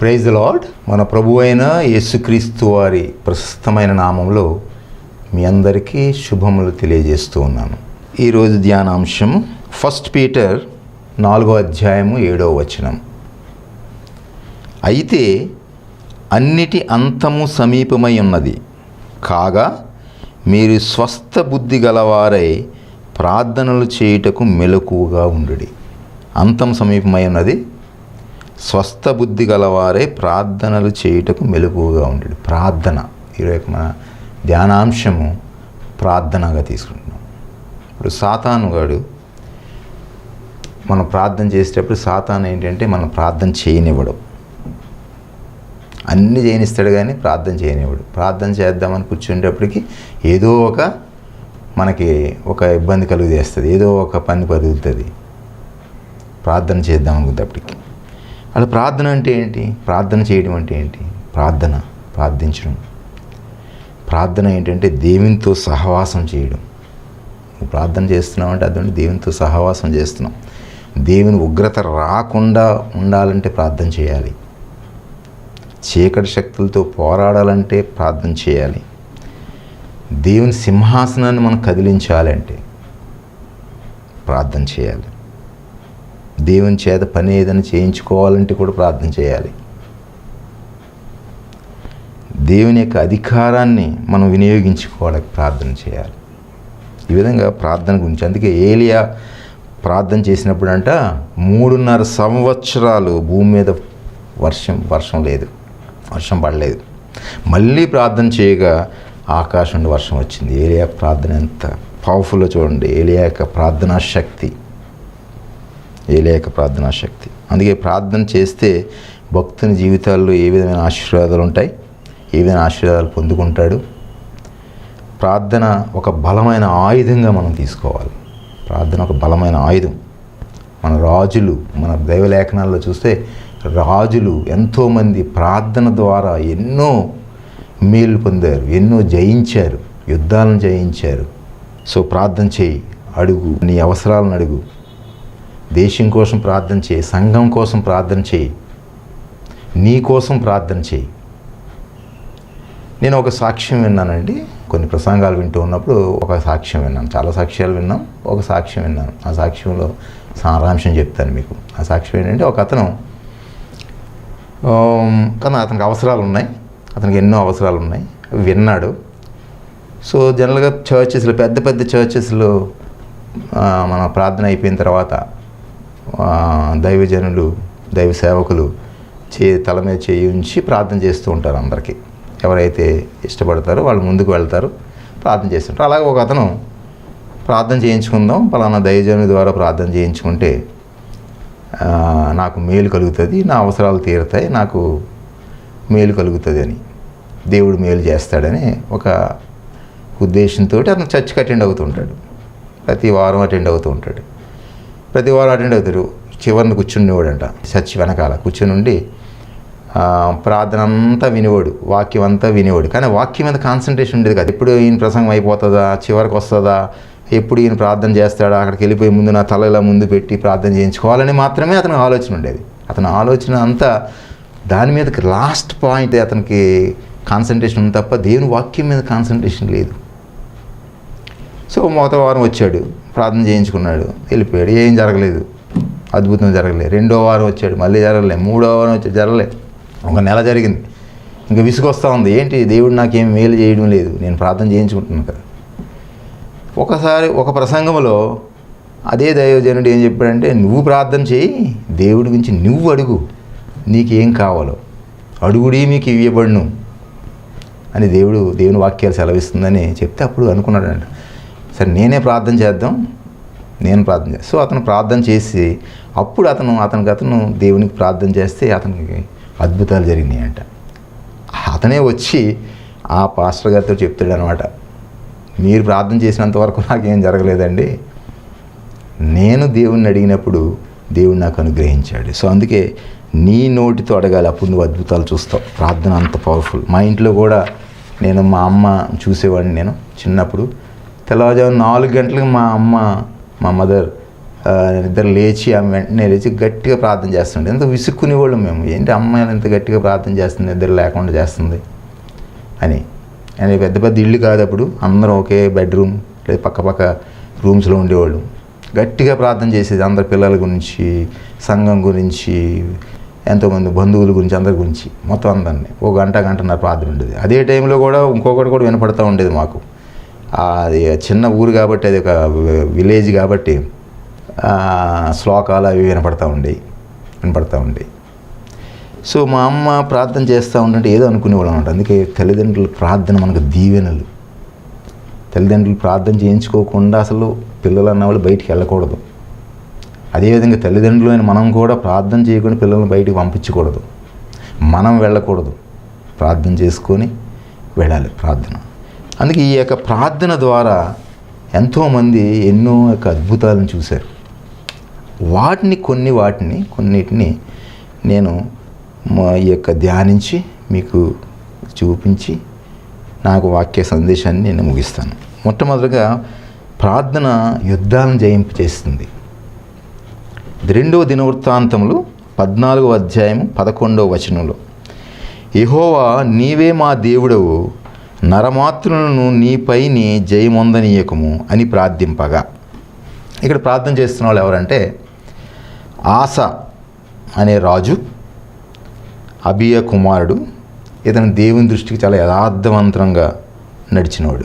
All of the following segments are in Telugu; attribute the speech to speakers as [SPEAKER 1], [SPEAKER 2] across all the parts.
[SPEAKER 1] ప్రైజ్ లార్డ్ మన ప్రభు అయిన యేసుక్రీస్తు వారి ప్రశస్తమైన నామంలో మీ అందరికీ శుభములు తెలియజేస్తూ ఉన్నాను. ఈరోజు ధ్యానాంశం ఫస్ట్ పీటర్ నాలుగో అధ్యాయము ఏడో వచనం. అయితే అన్నిటి అంతము సమీపమై ఉన్నది. కాగా మీరు స్వస్థ బుద్ధి గలవారై ప్రార్థనలు చేయుటకు మెలకువగా ఉండు అంతం సమీపమై ఉన్నది స్వస్థ బుద్ధి గలవారే ప్రార్థనలు చేయుటకు మెలుపుగా ఉండుడి ప్రార్థన. ఈరోజు మన ధ్యానాంశము ప్రార్థనగా తీసుకుంటున్నాం. ఇప్పుడు సాతాను గాడు మనం ప్రార్థన చేసేటప్పుడు సాతాను ఏంటంటే మనం ప్రార్థన చేయనివ్వడం. అన్నీ చేయనిస్తాడు కానీ ప్రార్థన చేయనివ్వడు. ప్రార్థన చేద్దామని కూర్చునేటప్పటికి ఏదో ఒక మనకి ఒక ఇబ్బంది కలుగు చేస్తుంది ఏదో ఒక పని పరుగుతుంది ప్రార్థన చేద్దాం అనుకునేటప్పటికి అలా ప్రార్థన అంటే ఏంటి? ప్రార్థన చేయడం అంటే ఏంటి? ప్రార్థన ప్రార్థించడం. ప్రార్థన ఏంటంటే దేవునితో సహవాసం చేయడం. నువ్వు ప్రార్థన చేస్తున్నావు అంటే అదంటే దేవునితో సహవాసం చేస్తున్నాం దేవుని ఉగ్రత రాకుండా ఉండాలంటే ప్రార్థన చేయాలి. చీకటి శక్తులతో పోరాడాలంటే ప్రార్థన చేయాలి. దేవుని సింహాసనాన్ని మనం కదిలించాలంటే ప్రార్థన చేయాలి. దేవుని చేత పని ఏదైనా చేయించుకోవాలంటే కూడా ప్రార్థన చేయాలి. దేవుని యొక్క అధికారాన్ని మనం వినియోగించుకోవడానికి ప్రార్థన చేయాలి. ఈ విధంగా ప్రార్థన గురించి అందుకే ఏలియా ప్రార్థన చేసినప్పుడు అంట మూడున్నర సంవత్సరాలు భూమి మీద వర్షం వర్షం లేదు వర్షం పడలేదు. మళ్ళీ ప్రార్థన చేయగా ఆకాశం నుండి వర్షం వచ్చింది. ఏలియా ప్రార్థన ఎంత పవర్ఫుల్లో చూడండి. ఏలియా యొక్క ప్రార్థనా శక్తి. ఏలియా ప్రార్థనా శక్తి. అందుకే ప్రార్థన చేస్తే భక్తుని జీవితాల్లో ఏ విధమైన ఆశీర్వాదాలు ఉంటాయి? ఏ విధమైన ఆశీర్వాదాలు పొందుకుంటాడు? ప్రార్థన ఒక బలమైన ఆయుధంగా మనం తీసుకోవాలి. ప్రార్థన ఒక బలమైన ఆయుధం. మన రాజులు మన దైవలేఖనాల్లో చూస్తే రాజులు ఎంతోమంది ప్రార్థన ద్వారా ఎన్నో మేలు పొందారు ఎన్నో జయించారు యుద్ధాలను జయించారు. సో ప్రార్థన చేయి అడుగు నీ అవసరాలను అడుగు. దేశం కోసం ప్రార్థన చేయి సంఘం కోసం ప్రార్థన చేయి నీ కోసం ప్రార్థన చేయి. నేను ఒక సాక్ష్యం విన్నానండి. కొన్ని ప్రసంగాలు వింటూ ఉన్నప్పుడు ఒక సాక్ష్యం విన్నాను. చాలా సాక్ష్యాలు విన్నాం. ఒక సాక్ష్యం విన్నాను. ఆ సాక్ష్యంలో సారాంశం చెప్తాను మీకు. ఆ సాక్ష్యం ఏంటంటే ఒక అతను కానీ అతనికి అవసరాలు ఉన్నాయి. అతనికి ఎన్నో అవసరాలు ఉన్నాయి. అవి విన్నాడు. సో జనరల్గా చర్చెస్లో పెద్ద పెద్ద చర్చెస్లో మన ప్రార్థన అయిపోయిన తర్వాత దైవజనులు దైవ సేవకులు చే తల మీద చేయి ఉంచి ప్రార్థన చేస్తూ ఉంటారు అందరికీ. ఎవరైతే ఇష్టపడతారో వాళ్ళు ముందుకు వెళ్తారు ప్రార్థన చేస్తుంటారు. అలాగే ఒక అతను ప్రార్థన చేయించుకుందాం పలానా దైవజనుల ద్వారా ప్రార్థన చేయించుకుంటే నాకు మేలు కలుగుతుంది నా అవసరాలు తీరుతాయి నాకు మేలు కలుగుతుంది అని. దేవుడు మేలు చేస్తాడని ఒక ఉద్దేశంతో అతను చర్చ్కి అటెండ్ అవుతుంటాడు ప్రతి వారం అటెండ్ అవుతూ ఉంటాడు. ప్రతి వారు అటెండ్ అవుతాడు చివరిని కూర్చుండేవాడంట చర్చి వెనకాల కూర్చుని ఉండి ప్రార్థన అంతా వినేవాడు వాక్యం అంతా వినేవాడు. కానీ వాక్యం మీద కాన్సన్ట్రేషన్ ఉండేది కాదు. ఎప్పుడు ఈయన ప్రసంగం అయిపోతుందా చివరికి వస్తుందా ఎప్పుడు ఈయన ప్రార్థన చేస్తాడా అక్కడికి వెళ్ళిపోయి ముందు నా తల ఇలా ముందు పెట్టి ప్రార్థన చేయించుకోవాలని మాత్రమే అతను ఆలోచన ఉండేది. అతని ఆలోచన అంతా దాని మీదకి లాస్ట్ పాయింట్ అతనికి కాన్సన్ట్రేషన్ ఉంది తప్ప దేవుని వాక్యం మీద కాన్సన్ట్రేషన్ లేదు. సో మొదటి వారం వచ్చాడు. ప్రార్థన చేయించుకున్నాడు. వెళ్ళిపోయాడు. ఏం జరగలేదు. అద్భుతం జరగలేదు రెండో వారం వచ్చాడు. మళ్ళీ జరగలేదు మూడో వారం వచ్చాడు. జరగలేదు ఒక నెల జరిగింది. ఇంకా విసుగొస్తూ ఉంది. ఏంటి? దేవుడు నాకేం మేలు చేయడం లేదు. నేను ప్రార్థన చేయించుకుంటున్నాను కదా. ఒకసారి ఒక ప్రసంగంలో అదే దైవజనుడు ఏం చెప్పాడంటే నువ్వు ప్రార్థన చేయి. దేవుడి గురించి నువ్వు అడుగు. నీకేం కావాలో అడుగుడి మీకు ఇవ్వబడును అని దేవుడు దేవుని వాక్యాలు సెలవిస్తుందని చెప్తే అప్పుడు అనుకున్నాడంట. సరే నేనే ప్రార్థన చేద్దాం. నేను ప్రార్థన చేస్తాను సో అతను ప్రార్థన చేసి అప్పుడు అతను అతనికి అతను దేవునికి ప్రార్థన చేస్తే అతనికి అద్భుతాలు జరిగినాయంట. అతనే వచ్చి ఆ పాస్టర్ గారితో చెప్తాడు అనమాట మీరు ప్రార్థన చేసినంత వరకు నాకేం జరగలేదండి. నేను దేవుణ్ణి అడిగినప్పుడు దేవుడు నాకు అనుగ్రహించాడు. సో అందుకే నీ నోటితో అడగాలి అప్పుడు నువ్వు అద్భుతాలు చూస్తావు. ప్రార్థన అంత పవర్ఫుల్ మా ఇంట్లో కూడా నేను మా అమ్మ చూసేవాడిని నేను చిన్నప్పుడు. తెల్లవారుజాము నాలుగు గంటలకు మా అమ్మ మా మదర్ ఇద్దరు లేచి ఆమె వెంటనే లేచి గట్టిగా ప్రార్థన చేస్తుండే. ఎంత విసుక్కునేవాళ్ళం మేము. ఏంటి అమ్మాయిలు ఇంత గట్టిగా ప్రార్థన చేస్తుంది ఇద్దరు లేకుండా చేస్తుంది అని. అని పెద్ద పెద్ద ఇల్లు కాదు అప్పుడు. అందరం ఒకే బెడ్రూమ్ లేదా పక్క పక్క రూమ్స్లో ఉండేవాళ్ళు. గట్టిగా ప్రార్థన చేసేది అందరి పిల్లల గురించి సంఘం గురించి ఎంతోమంది బంధువుల గురించి అందరి గురించి. మొత్తం అందరినీ. ఒక గంట గంటన్నర ప్రార్థన ఉండేది. అదే టైంలో కూడా ఇంకొకటి కూడా వినపడతా ఉండేది మాకు. అది చిన్న ఊరు కాబట్టి అది ఒక విలేజ్ కాబట్టి శ్లోకాలు అవి వినపడతా ఉండేవి వినపడతా ఉండేవి సో మా అమ్మ ప్రార్థన చేస్తూ ఉండే ఏదో అనుకునేవాళ్ళం అనమాట అందుకే తల్లిదండ్రుల ప్రార్థన మనకు దీవెనలు. తల్లిదండ్రులు ప్రార్థన చేయించుకోకుండా అసలు పిల్లలు అన్న వాళ్ళు బయటికి వెళ్ళకూడదు. అదేవిధంగా తల్లిదండ్రులు అయిన మనం కూడా ప్రార్థన చేయకుండా పిల్లల్ని బయటికి పంపించకూడదు. మనం వెళ్ళకూడదు. ప్రార్థన చేసుకొని వెళ్ళాలి ప్రార్థన. అందుకే ఈ యొక్క ప్రార్థన ద్వారా ఎంతోమంది ఎన్నో యొక్క అద్భుతాలను చూశారు. వాటిని కొన్ని వాటిని కొన్నిటిని నేను మా ఈ యొక్క ధ్యానించి మీకు చూపించి నాకు వాక్య సందేశాన్ని నేను ముగిస్తాను. మొట్టమొదటిగా ప్రార్థన యుద్ధాలను జయింపు చేస్తుంది. రెండవ దినవృత్తాంతములు పద్నాలుగో అధ్యాయం పదకొండవ వచనంలో. ఎహోవా నీవే మా దేవుడవు. నరమాతృలను నీపైని జయమొందనీయకము అని ప్రార్థింపగా. ఇక్కడ ప్రార్థన చేస్తున్న వాళ్ళు ఎవరంటే ఆస అనే రాజు అభియ కుమారుడు ఇతను దేవుని దృష్టికి చాలా యథార్థవంతంగా నడిచినోడు.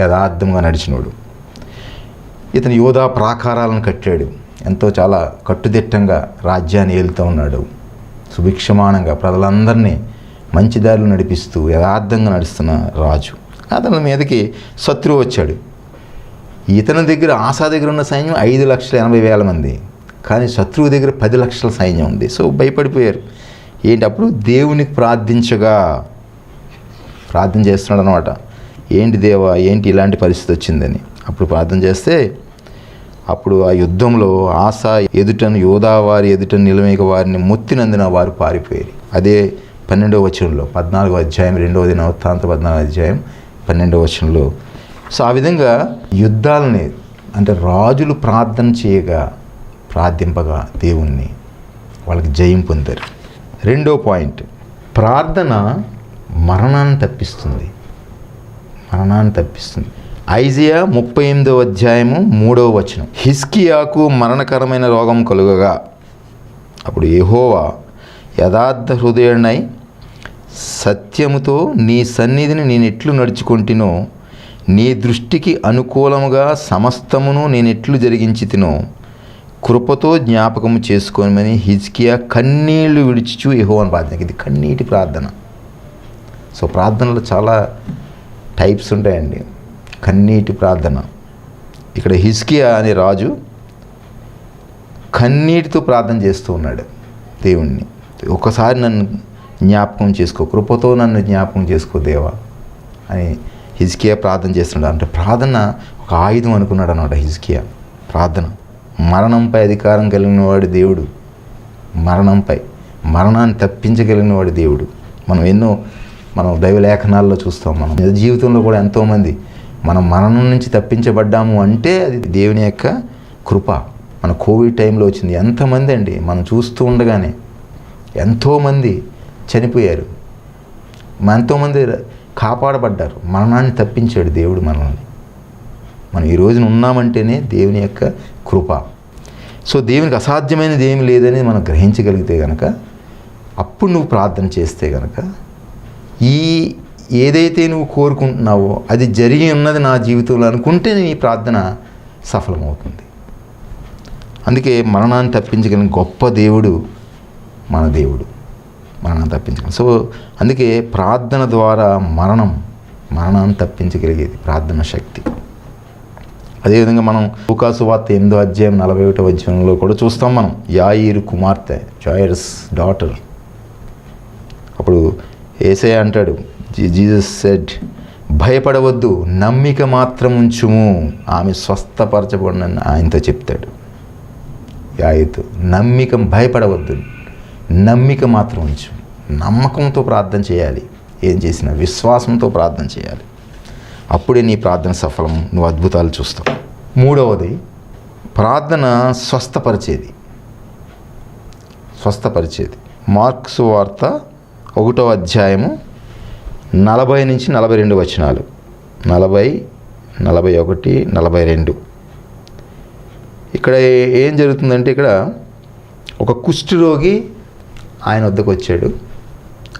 [SPEAKER 1] యథార్థంగా నడిచినోడు. ఇతను యోధా ప్రాకారాలను కట్టాడు. ఎంతో చాలా కట్టుదిట్టంగా రాజ్యాన్ని ఏలుతూ ఉన్నాడు. సుభిక్షమానంగా ప్రజలందరినీ మంచి దారిలో నడిపిస్తూ యథార్థంగా నడుస్తున్న రాజు. అతని మీదకి శత్రువు వచ్చాడు. ఇతని దగ్గర ఆశా దగ్గర ఉన్న సైన్యం ఐదు లక్షల ఎనభై వేల మంది. కానీ శత్రువు దగ్గర పది లక్షల సైన్యం ఉంది. సో భయపడిపోయారు. ఏంటి అప్పుడు దేవునికి ప్రార్థించగా? ప్రార్థన చేస్తున్నాడు అనమాట ఏంటి దేవా ఏంటి ఇలాంటి పరిస్థితి వచ్చిందని. అప్పుడు ప్రార్థన చేస్తే అప్పుడు ఆ యుద్ధంలో ఆశ ఎదుటను యోధావారి ఎదుట నిలమేక వారిని మొత్తినందున వారు పారిపోయారు. అదే పన్నెండవ వచనంలో పద్నాలుగో అధ్యాయం రెండవ దిన వృత్తాంత పద్నాలుగో అధ్యాయం పన్నెండవ వచనంలో. సో ఆ విధంగా యుద్ధాలని అంటే రాజులు ప్రార్థన చేయగా ప్రార్థింపగా దేవుణ్ణి వాళ్ళకి జయం పొందారు. రెండో పాయింట్ ప్రార్థన మరణాన్ని తప్పిస్తుంది. మరణాన్ని తప్పిస్తుంది. ఐజియా ముప్పై ఎనిమిదో అధ్యాయము మూడవ వచనం. హిస్కియాకు మరణకరమైన రోగం కలుగగా. అప్పుడు ఎహోవా యథార్థ హృదయుడనై సత్యముతో నీ సన్నిధిని నేను ఎట్లు నడుచుకుంటునో నీ దృష్టికి అనుకూలముగా సమస్తమును నేను ఎట్లు జరిగించి తినో కృపతో జ్ఞాపకము చేసుకోమని హిజ్కియా కన్నీళ్ళు విడిచిచు అని ప్రార్థన ఇది కన్నీటి ప్రార్థన. సో ప్రార్థనలో చాలా టైప్స్ ఉంటాయండి. కన్నీటి ప్రార్థన. ఇక్కడ హిజ్కియా అనే రాజు కన్నీటితో ప్రార్థన చేస్తూ ఉన్నాడు దేవుణ్ణి. ఒకసారి నన్ను జ్ఞాపకం చేసుకో కృపతో నన్ను జ్ఞాపకం చేసుకో దేవా అని హిజ్కియా ప్రార్థన చేస్తున్నాడు. అంటే ప్రార్థన ఒక ఆయుధం అనుకున్నాడు అనమాట హిజ్కియా. ప్రార్థన. మరణంపై అధికారం కలిగిన వాడు దేవుడు. మరణంపై. మరణాన్ని తప్పించగలిగిన వాడు దేవుడు. మనం ఎన్నో మనం దైవ లేఖనాల్లో చూస్తాం మనం. నిజ జీవితంలో కూడా ఎంతోమంది మనం మరణం నుంచి తప్పించబడ్డాము అంటే అది దేవుని యొక్క కృప. మన కోవిడ్ టైంలో వచ్చింది. ఎంతమంది అండి? మనం చూస్తూ ఉండగానే ఎంతోమంది చనిపోయారు. ఎంతోమంది కాపాడబడ్డారు. మరణాన్ని తప్పించాడు దేవుడు మనల్ని. మనం ఈ రోజున ఉన్నామంటేనే దేవుని యొక్క కృప. సో దేవునికి అసాధ్యమైనది ఏమి లేదని మనం గ్రహించగలిగితే కనుక అప్పుడు నువ్వు ప్రార్థన చేస్తే కనుక ఈ ఏదైతే నువ్వు కోరుకుంటున్నావో అది జరిగి ఉన్నది నా జీవితంలో అనుకుంటే నీ ప్రార్థన సఫలమవుతుంది. అందుకే మరణాన్ని తప్పించగలిగిన గొప్ప దేవుడు మన దేవుడు. మరణం తప్పించగలం సో అందుకే ప్రార్థన ద్వారా మరణం మరణాన్ని తప్పించగలిగేది ప్రార్థన శక్తి. అదేవిధంగా మనం లూకాసు వార్త ఎనిమిదో అధ్యాయం నలభై ఒకటో అధ్యాయంలో కూడా చూస్తాం మనం. యాయిరు కుమార్తె జాయర్స్ డాటర్. అప్పుడు ఏసే అంటాడు జీసస్ సెడ్ భయపడవద్దు నమ్మిక మాత్రం ఉంచుము. ఆమె స్వస్థపరచబడినని ఆయనతో చెప్తాడు. యాయితు నమ్మిక భయపడవద్దు. నమ్మిక మాత్రం ఉంచు. నమ్మకంతో ప్రార్థన చేయాలి. ఏం చేసినా విశ్వాసంతో ప్రార్థన చేయాలి. అప్పుడే నీ ప్రార్థన సఫలం నువ్వు అద్భుతాలు చూస్తావు. మూడవది ప్రార్థన స్వస్థపరిచేది. స్వస్థపరిచేది. మార్క్స్ వార్త ఒకటో అధ్యాయము నలభై నుంచి నలభై రెండు వచనాలు. నలభై నలభై ఒకటి నలభై రెండు. ఇక్కడ ఏం జరుగుతుందంటే ఇక్కడ ఒక కుష్ఠరోగి ఆయన వద్దకు వచ్చాడు.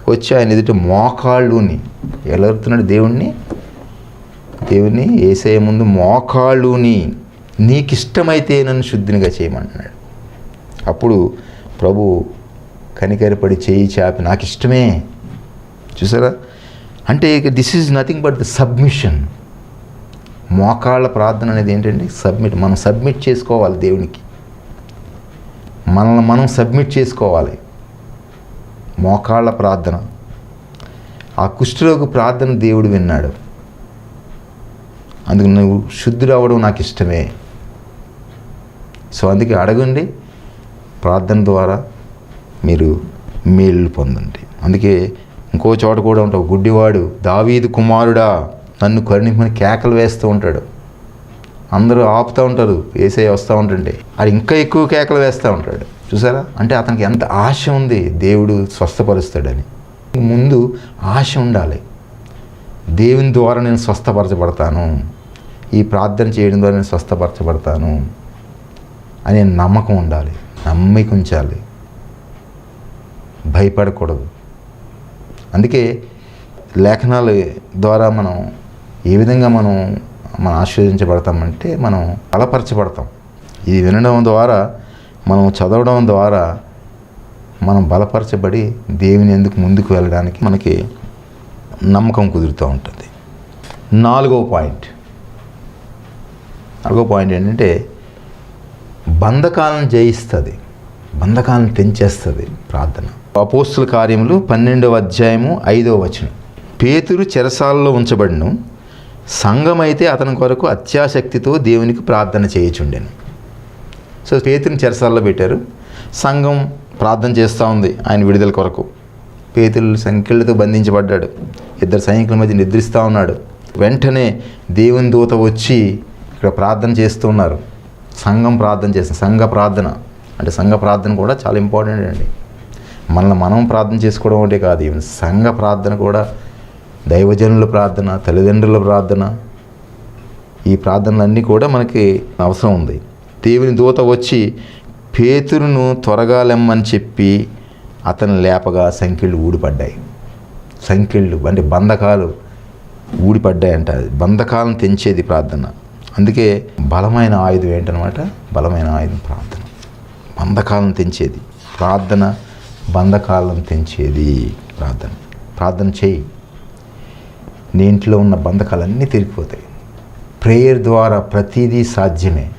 [SPEAKER 1] వచ్చి ఆయన ఎదుట మోకాళ్ళుని ఎలా అడుగుతున్నాడు దేవుణ్ణి. దేవుని ఏసే ముందు మోకాళ్ళుని నీకు ఇష్టమైతే నన్ను శుద్ధినిగా చేయమంటున్నాడు. అప్పుడు ప్రభు కనికరపడి చేయి చాపి నాకు ఇష్టమే చూసారా? అంటే this is nothing but the submission మోకాళ్ళ ప్రార్థన అనేది ఏంటంటే సబ్మిట్ మనం సబ్మిట్ చేసుకోవాలి దేవునికి. మనల్ని మనం సబ్మిట్ చేసుకోవాలి. మోకాళ్ళ ప్రార్థన. ఆ కుష్ఠరోగు ప్రార్థన దేవుడు విన్నాడు. అందుకు నువ్వు శుద్ధుడు అవ్వడం నాకు ఇష్టమే. సో అందుకే అడగండి ప్రార్థన ద్వారా మీరు మేలు పొందండి. అందుకే ఇంకో చోట కూడా ఉంటావు గుడ్డివాడు దావీదు కుమారుడా నన్ను కరుణింపని కేకలు వేస్తూ ఉంటాడు. అందరూ ఆపుతూ ఉంటారు వేసే వస్తూ ఉంటుంటే అది ఇంకా ఎక్కువ కేకలు వేస్తూ ఉంటాడు. చూసారా? అంటే అతనికి ఎంత ఆశ ఉంది దేవుడు స్వస్థపరుస్తాడని. ముందు ఆశ ఉండాలి. దేవుని ద్వారా నేను స్వస్థపరచబడతాను. ఈ ప్రార్థన చేయడం ద్వారా నేను స్వస్థపరచబడతాను అనే నమ్మకం ఉండాలి. నమ్మిక ఉంచాలి. భయపడకూడదు. అందుకే లేఖనాల ద్వారా మనం ఏ విధంగా మనం మనం ఆశీర్వదించబడతామంటే మనం బలపరచబడతాం. ఇది వినడం ద్వారా మనం చదవడం ద్వారా మనం బలపరచబడి దేవుని ఎందుకు ముందుకు వెళ్ళడానికి మనకి నమ్మకం కుదురుతూ ఉంటుంది. నాలుగో పాయింట్. నాలుగో పాయింట్ ఏంటంటే బంధకాలను జయిస్తుంది. బంధకాలను తెంచేస్తుంది ప్రార్థన. అపోస్తుల కార్యములు పన్నెండవ అధ్యాయము ఐదవ వచనం. పేతురు చెరసాలలో ఉంచబడిను. సంఘమైతే అతని కొరకు అత్యాశక్తితో దేవునికి ప్రార్థన చేయుచుండెను. సో పేతుని చెరసాలలో పెట్టారు. సంఘం ప్రార్థన చేస్తూ ఉంది ఆయన విడుదల కొరకు. పేతులు సంఖ్యలతో బంధించబడ్డాడు. ఇద్దరు సైనికుల మధ్య నిద్రిస్తూ ఉన్నాడు. వెంటనే దేవుని దూత వచ్చి ఇక్కడ ప్రార్థన చేస్తూ ఉన్నారు. సంఘం ప్రార్థన చేస్తుంది సంఘ ప్రార్థన. అంటే సంఘ ప్రార్థన కూడా చాలా ఇంపార్టెంట్ అండి. మనల్ని మనం ప్రార్థన చేసుకోవడం ఒకటే కాదు. ఈవెన్ సంఘ ప్రార్థన కూడా దైవజనుల ప్రార్థన తల్లిదండ్రుల ప్రార్థన. ఈ ప్రార్థనలన్నీ కూడా మనకి అవసరం ఉంది. దేవుని దూత వచ్చి పేతురును త్వరగా లెమ్మని చెప్పి అతను లేపగా సంఖ్యలు ఊడిపడ్డాయి. సంఖ్యలు అంటే బంధకాలు ఊడిపడ్డాయంట. బంధకాలను తెంచేది ప్రార్థన. అందుకే బలమైన ఆయుధం ఏంటనమాట? బలమైన ఆయుధం ప్రార్థన. బంధకాలను తెంచేది. ప్రార్థన బంధకాలను తెంచేది ప్రార్థన. ప్రార్థన చేయి. నీ ఇంట్లో ఉన్న బంధకాలన్నీ తిరిగిపోతాయి. ప్రేయర్ ద్వారా ప్రతిదీ సాధ్యమే.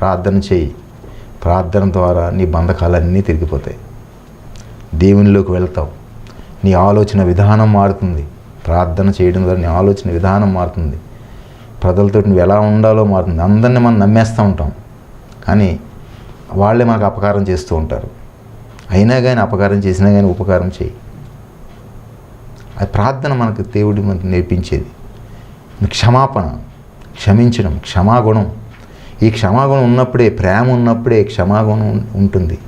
[SPEAKER 1] ప్రార్థన చేయి. ప్రార్థన ద్వారా నీ బంధకాలన్నీ తిరిగిపోతాయి. దేవునిలోకి వెళ్తావు. నీ ఆలోచన విధానం మారుతుంది. ప్రార్థన చేయడం ద్వారా నీ ఆలోచన విధానం మారుతుంది. ప్రజలతో నువ్వు ఎలా ఉండాలో మారుతుంది. అందరినీ మనం నమ్మేస్తూ ఉంటాం. కానీ వాళ్ళే మనకు అపకారం చేస్తూ ఉంటారు. అయినా కానీ అపకారం చేసినా కానీ ఉపకారం చేయి. అది ప్రార్థన మనకు దేవుడి మనకు నేర్పించేది. క్షమాపణ. క్షమించడం. క్షమాగుణం. ఈ క్షమాగుణం ఉన్నప్పుడే ప్రేమ ఉన్నప్పుడే క్షమాగుణం ఉంటుంది.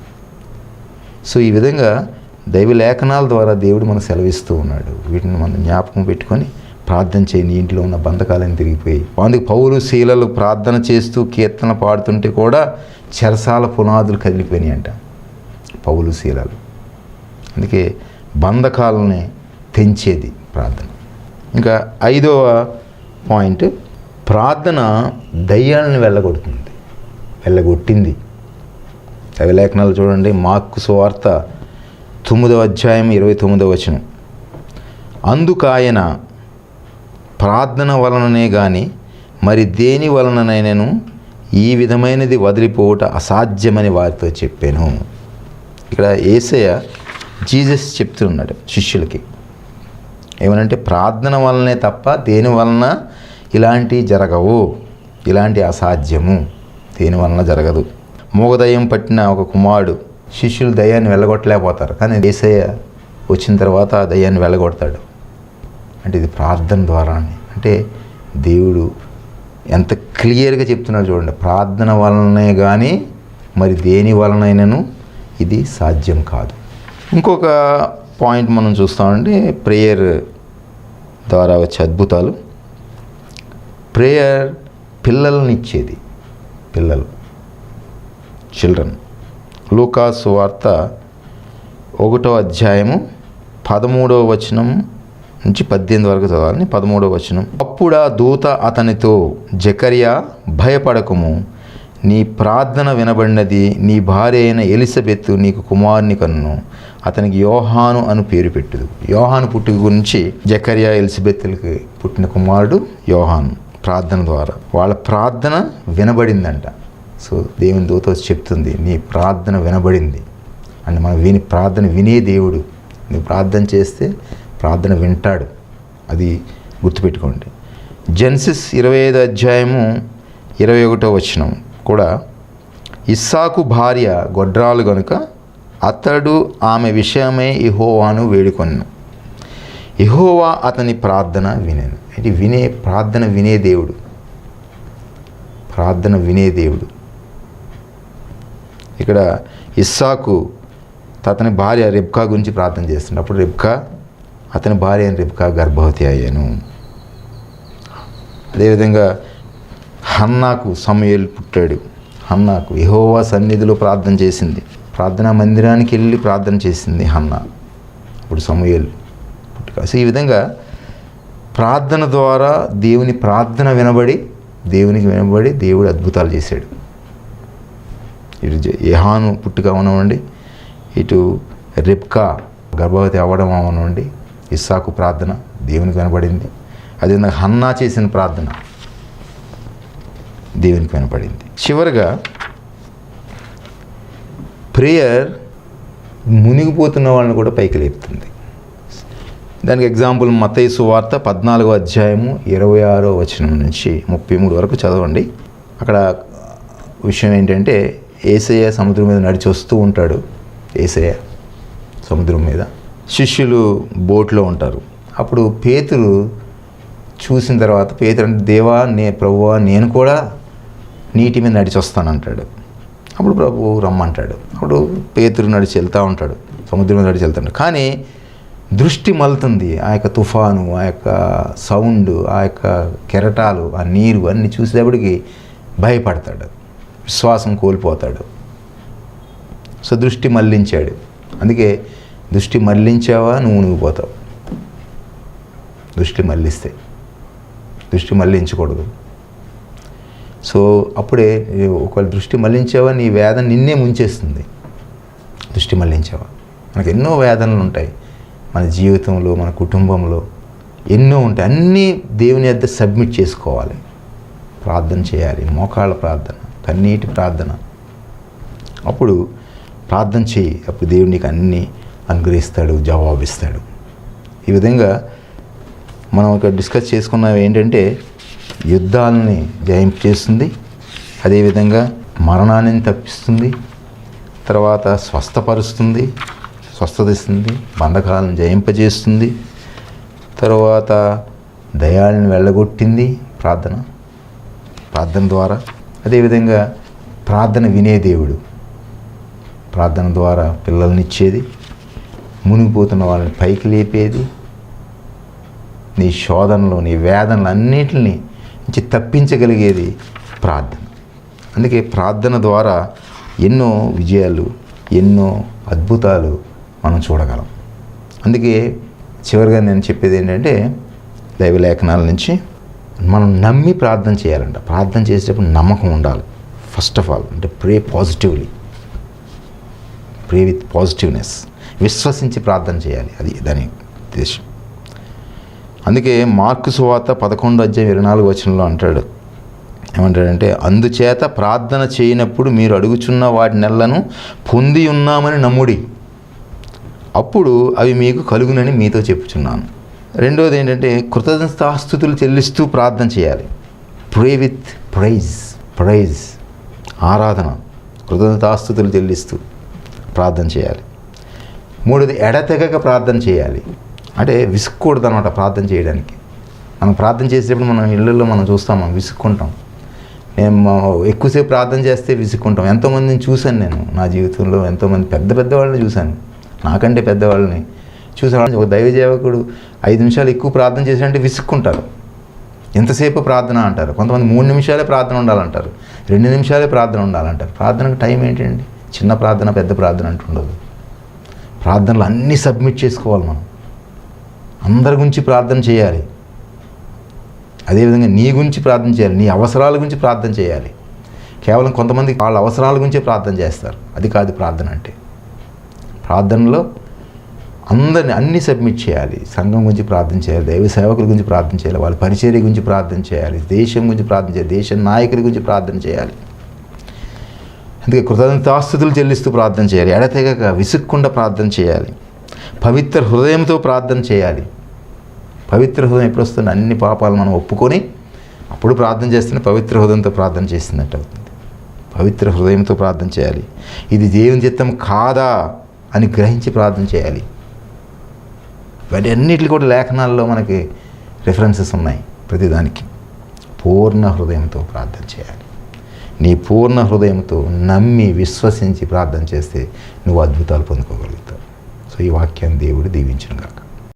[SPEAKER 1] సో ఈ విధంగా దైవ లేఖనాల ద్వారా దేవుడు మనకు సెలవిస్తూ ఉన్నాడు. వీటిని మనం జ్ఞాపకం పెట్టుకొని ప్రార్థన చేయని ఇంట్లో ఉన్న బంధకాలను తిరిగిపోయి. అందుకు పౌరు శీలలు ప్రార్థన చేస్తూ కీర్తన పాడుతుంటే కూడా చెరసాల పునాదులు కదిలిపోయినాయి అంట. పౌలు శీలలు. అందుకే బంధకాలని తెంచేది ప్రార్థన. ఇంకా ఐదవ పాయింట్ ప్రార్థన దయ్యాలను వెళ్ళగొడుతుంది. వెళ్ళగొట్టింది. లేఖనాలు చూడండి. మార్కు సువార్త తొమ్మిదవ అధ్యాయం ఇరవై తొమ్మిదవ వచనం. అందుకాయన ఆయన ప్రార్థన వలననే కానీ మరి దేని వలననైనను ఈ విధమైనది వదిలిపోవుట అసాధ్యమని వారితో చెప్పాను. ఇక్కడ ఏసయ్య జీసస్ చెప్తున్నాడు శిష్యులకి. ఏమనంటే ప్రార్థన వలనే తప్ప దేని వలన ఇలాంటివి జరగవు. ఇలాంటి అసాధ్యము. దేని వలన జరగదు. మూగదయం పట్టిన ఒక కుమారుడు శిష్యులు దయ్యాన్ని వెళ్ళగొట్టలేకపోతారు. కానీ ఏసయ్య వచ్చిన తర్వాత ఆ దయ్యాన్ని వెళ్ళగొడతాడు. అంటే ఇది ప్రార్థన ద్వారా అంటే దేవుడు ఎంత క్లియర్గా చెప్తున్నాడు చూడండి. ప్రార్థన వలనే కానీ మరి దేని వలనైనను ఇది సాధ్యం కాదు. ఇంకొక పాయింట్ మనం చూస్తామంటే ప్రేయర్ ద్వారా వచ్చే అద్భుతాలు. ప్రేయర్ పిల్లల్ని ఇచ్చేది పిల్లలు. చిల్డ్రన్. లూకాసు వార్త ఒకటో అధ్యాయము పదమూడవ వచనం నుంచి పద్దెనిమిది వరకు చదవాలి పదమూడవ వచనం. అప్పుడు ఆ దూత అతనితో జకరియా భయపడకము. నీ ప్రార్థన వినబడినది నీ భార్య అయిన ఎలిజబెత్ నీకు కుమారుని కన్ను. అతనికి యోహాను అని పేరు పెట్టుదు. యోహాను పుట్టుక గురించి జకరియా ఎలిజబెత్లకి పుట్టిన కుమారుడు యోహాను. ప్రార్థన ద్వారా. వాళ్ళ ప్రార్థన వినబడిందంట. సో దేవుని దూత వచ్చి చెప్తుంది నీ ప్రార్థన వినబడింది. అంటే మనం విని ప్రార్థన వినే దేవుడు. నువ్వు ప్రార్థన చేస్తే ప్రార్థన వింటాడు. అది గుర్తుపెట్టుకోండి. జెన్సిస్ ఇరవై ఐదు అధ్యాయము ఇరవై ఒకటో వచనం కూడా ఇస్సాకు భార్య గొడ్రాలు గనుక అతడు ఆమె విషయమే ఇహోవాను వేడుకొన్నాను. ఇహోవా అతని ప్రార్థన వినేను. అంటే వినే ప్రార్థన వినే దేవుడు. ప్రార్థన వినే దేవుడు. ఇక్కడ ఇస్సాకు అతని భార్య రెబ్కా గురించి ప్రార్థన చేస్తుండే. అప్పుడు రెబ్కా అతని భార్య అయిన రెబ్కా గర్భవతి అయ్యాను. అదేవిధంగా హన్నాకు సమయలు పుట్టాడు. హన్నాకు యెహోవా సన్నిధిలో ప్రార్థన చేసింది. ప్రార్థనా మందిరానికి వెళ్ళి ప్రార్థన చేసింది హన్నా. ఇప్పుడు సమయలు. పుట్టుక సో ఈ విధంగా ప్రార్థన ద్వారా దేవుని ప్రార్థన వినబడి దేవునికి వినబడి దేవుడు అద్భుతాలు చేశాడు. ఇటు జ- యెహాను పుట్టుక అవనివ్వండి ఇటు రిప్కా గర్భవతి అవ్వడం అవనివ్వండి ఇస్సాకు ప్రార్థన దేవునికి వినబడింది అదేవిధంగా హన్నా చేసిన ప్రార్థన దేవునికి వినపడింది చివరిగా ప్రేయర్ మునిగిపోతున్న వాళ్ళని కూడా పైకి లేపుతుంది. దానికి ఎగ్జాంపుల్ మత్తయి సువార్త పద్నాలుగో అధ్యాయము ఇరవై ఆరో వచనం నుంచి ముప్పై మూడు వరకు చదవండి. అక్కడ విషయం ఏంటంటే ఏసయ్య సముద్రం మీద నడిచి వస్తూ ఉంటాడు. ఏసయ్య సముద్రం మీద. శిష్యులు బోట్లో ఉంటారు. అప్పుడు పేతురు చూసిన తర్వాత పేతురు అంటే దేవా నే ప్రభువా నేను కూడా నీటి మీద నడిచి వస్తానంటాడు. అప్పుడు ప్రభు రమ్మంటాడు. అప్పుడు పేతురు నడిచి వెళ్తూ ఉంటాడు. సముద్రం మీద నడిచి వెళ్తాడు. కానీ దృష్టి మలుతుంది ఆ యొక్క తుఫాను ఆ యొక్క సౌండ్ ఆ యొక్క కెరటాలు ఆ నీరు అన్నీ చూసేటప్పటికి భయపడతాడు. విశ్వాసం కోల్పోతాడు. సో దృష్టి మళ్ళించాడు అందుకే దృష్టి మళ్ళించావా నువ్వు మునిగిపోతావు దృష్టి మళ్ళిస్తే దృష్టి మళ్ళించకూడదు సో అప్పుడే ఒకవేళ దృష్టి మళ్ళించావా నీ వేదన నిన్నే ముంచేస్తుంది. దృష్టి మళ్ళించావా మనకు ఎన్నో వేదనలు ఉంటాయి మన జీవితంలో మన కుటుంబంలో ఎన్నో ఉంటాయి. అన్నీ దేవుని వద్ద సబ్మిట్ చేసుకోవాలి. ప్రార్థన చేయాలి. మోకాళ్ళ ప్రార్థన కన్నీటి ప్రార్థన. అప్పుడు ప్రార్థన చేయి. అప్పుడు దేవుడు నీకు అన్నీ అనుగ్రహిస్తాడు జవాబిస్తాడు. ఈ విధంగా మనం ఇక్కడ డిస్కస్ చేసుకున్నవి ఏంటంటే యుద్ధాలని జయింపు చేస్తుంది. అదేవిధంగా మరణాన్ని తప్పిస్తుంది. తర్వాత స్వస్థపరుస్తుంది. స్వస్థతిస్తుంది బంధకాలను జయింపజేస్తుంది. తరువాత దయాలను వెళ్ళగొట్టింది ప్రార్థన. ప్రార్థన ద్వారా అదేవిధంగా ప్రార్థన వినే దేవుడు. ప్రార్థన ద్వారా పిల్లల్ని ఇచ్చేది మునిగిపోతున్న వాళ్ళని పైకి లేపేది నీ శోధనలో నీ వేదనలు అన్నిటిని నుంచి తప్పించగలిగేది ప్రార్థన. అందుకే ప్రార్థన ద్వారా ఎన్నో విజయాలు ఎన్నో అద్భుతాలు మనం చూడగలం. అందుకే చివరిగా నేను చెప్పేది ఏంటంటే దైవ లేఖనాల నుంచి మనం నమ్మి ప్రార్థన చేయాలంట. ప్రార్థన చేసేటప్పుడు నమ్మకం ఉండాలి. ఫస్ట్ ఆఫ్ ఆల్ అంటే pray positively pray with positiveness విశ్వసించి ప్రార్థన చేయాలి. అది దాని ఉద్దేశం. అందుకే మార్కు సువార్త పదకొండు అధ్యాయం ఇరవై నాలుగు వచనంలో అంటాడు. ఏమంటాడంటే అందుచేత ప్రార్థన చేయనప్పుడు మీరు అడుగుచున్న వాటి నెలను పొంది ఉన్నామని నమ్ముడి. అప్పుడు అవి మీకు కలుగునని మీతో చెప్పుచున్నాను. రెండోది ఏంటంటే కృతజ్ఞతాస్థుతులు చెల్లిస్తూ ప్రార్థన చేయాలి. ప్రే విత్ ప్రైజ్ ప్రైజ్ ఆరాధన కృతజ్ఞతాస్థుతులు చెల్లిస్తూ ప్రార్థన చేయాలి. మూడోది ఎడతెగక ప్రార్థన చేయాలి. అంటే విసుక్కూడదు అనమాట ప్రార్థన చేయడానికి. మనం ప్రార్థన చేసేటప్పుడు మనం ఇళ్ళల్లో మనం చూస్తాం మనం విసుక్కుంటాం. నేను ఎక్కువసేపు ప్రార్థన చేస్తే విసుక్కుంటాం. ఎంతోమందిని చూశాను నేను నా జీవితంలో ఎంతోమంది పెద్ద పెద్ద వాళ్ళని చూశాను. నాకంటే పెద్దవాళ్ళని చూసాను ఒక దైవ సేవకుడు ఐదు నిమిషాలు ఎక్కువ ప్రార్థన చేశారంటే విసుక్కుంటారు. ఎంతసేపు ప్రార్థన అంటారు? కొంతమంది మూడు నిమిషాలే ప్రార్థన ఉండాలంటారు. రెండు నిమిషాలే ప్రార్థన ఉండాలంటారు. ప్రార్థనకు టైం ఏంటండి? చిన్న ప్రార్థన పెద్ద ప్రార్థన అంటూ ఉండదు. ప్రార్థనలు అన్నీ సబ్మిట్ చేసుకోవాలి మనం. అందరి గురించి ప్రార్థన చేయాలి. అదేవిధంగా నీ గురించి ప్రార్థన చేయాలి. నీ అవసరాల గురించి ప్రార్థన చేయాలి. కేవలం కొంతమంది వాళ్ళ అవసరాల గురించే ప్రార్థన చేస్తారు. అది కాదు ప్రార్థన అంటే. ప్రార్థనలో అందరిని అన్ని సబ్మిట్ చేయాలి. సంఘం గురించి ప్రార్థన చేయాలి దైవ సేవకుల గురించి ప్రార్థన చేయాలి వాళ్ళ పరిచర్య గురించి ప్రార్థన చేయాలి దేశం గురించి ప్రార్థన చేయాలి దేశ నాయకుల గురించి ప్రార్థన చేయాలి. అందుకే కృతజ్ఞతాస్థుతులు చెల్లిస్తూ ప్రార్థన చేయాలి. ఎడతెగక విసుక్కుండా ప్రార్థన చేయాలి. పవిత్ర హృదయంతో ప్రార్థన చేయాలి. పవిత్ర హృదయం ఎప్పుడు వస్తుంది అన్ని పాపాలు మనం ఒప్పుకొని అప్పుడు ప్రార్థన చేస్తేనే పవిత్ర హృదయంతో ప్రార్థన చేసినట్టు అవుతుంది. పవిత్ర హృదయంతో ప్రార్థన చేయాలి. ఇది దేవుని చిత్తం కాదా? అని గ్రహించి ప్రార్థన చేయాలి. వాటన్నిటిని కూడా లేఖనాల్లో మనకి రిఫరెన్సెస్ ఉన్నాయి ప్రతిదానికి పూర్ణ హృదయంతో ప్రార్థన చేయాలి. నీ పూర్ణ హృదయంతో నమ్మి విశ్వసించి ప్రార్థన చేస్తే నువ్వు అద్భుతాలు పొందుకోగలుగుతావు. సో ఈ వాక్యాన్ని దేవుడు దీవించను కాక